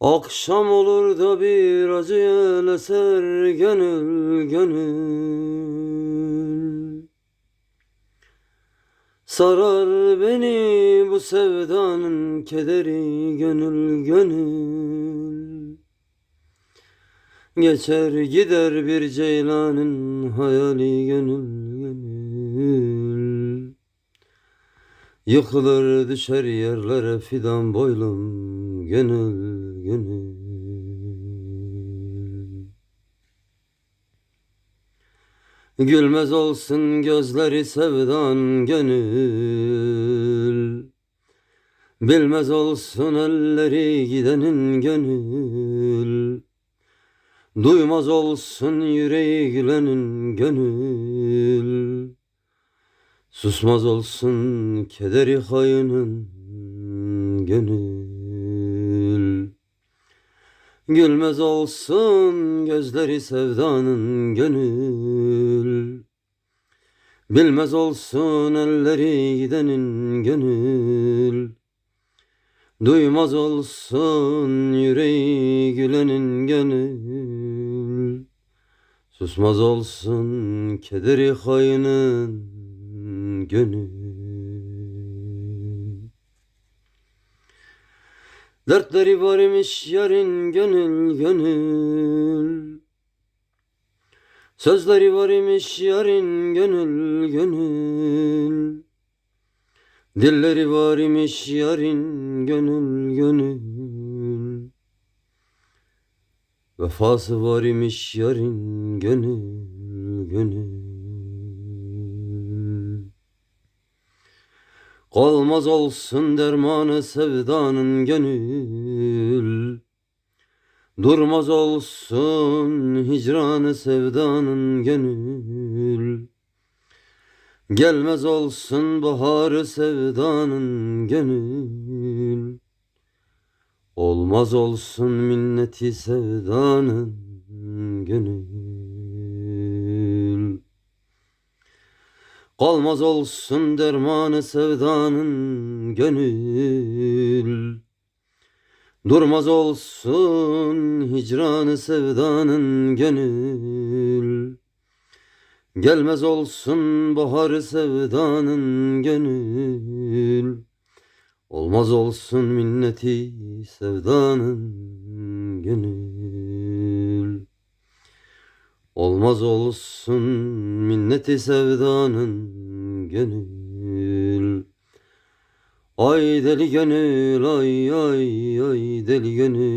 Akşam olur da bir acı yel eser gönül gönül. Sarar beni bu sevdanın kederi gönül gönül. Geçer gider bir ceylanın hayali gönül gönül. Yıkılır düşer yerlere fidan boylum gönül gönül. Gülmez olsun gözleri sevdan gönül. Bilmez olsun elleri gidenin gönül. Duymaz olsun yüreği gülenin gönül. Susmaz olsun kederi hayının gönül Gülmez olsun gözleri sevdanın gönül. Bilmez olsun elleri gidenin gönül. Duymaz olsun yüreği gülenin gönül. Susmaz olsun kederi hayının gönül Dertleri var imiş yarın gönül gönül. Sözleri var imiş yarın gönül gönül. Dilleri var imiş yarın gönül gönül. Vefası var imiş yarın gönül gönül Kalmaz olsun dermanı sevdanın gönül. Durmaz olsun hicranı sevdanın gönül. Gelmez olsun baharı sevdanın gönül. Olmaz olsun minneti sevdanın gönül Kalmaz olsun dermanı sevdanın gönül. Durmaz olsun hicranı sevdanın gönül. Gelmez olsun baharı sevdanın gönül. Olmaz olsun minneti sevdanın gönül Olmaz olsun minneti sevdanın gönül. Ay deli gönül ay ay ay deli gönül.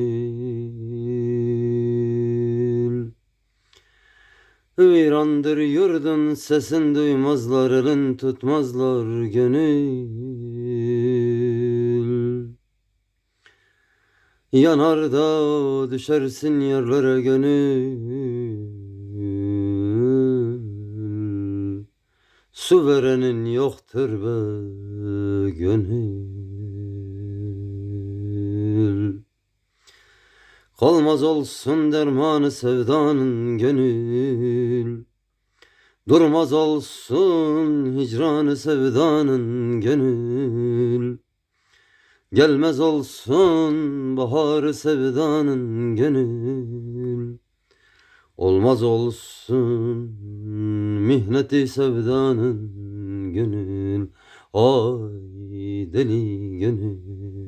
Virandır yurdun sesin duymazlar elin tutmazlar gönül. Yanar da düşersin yerlere gönül Su verenin yoktur be gönül. Kalmaz olsun dermanı sevdanın gönül. Durmaz olsun hicranı sevdanın gönül. Gelmez olsun baharı sevdanın gönül. Olmaz olsun mihneti sevdanın gönül Ay deli gönül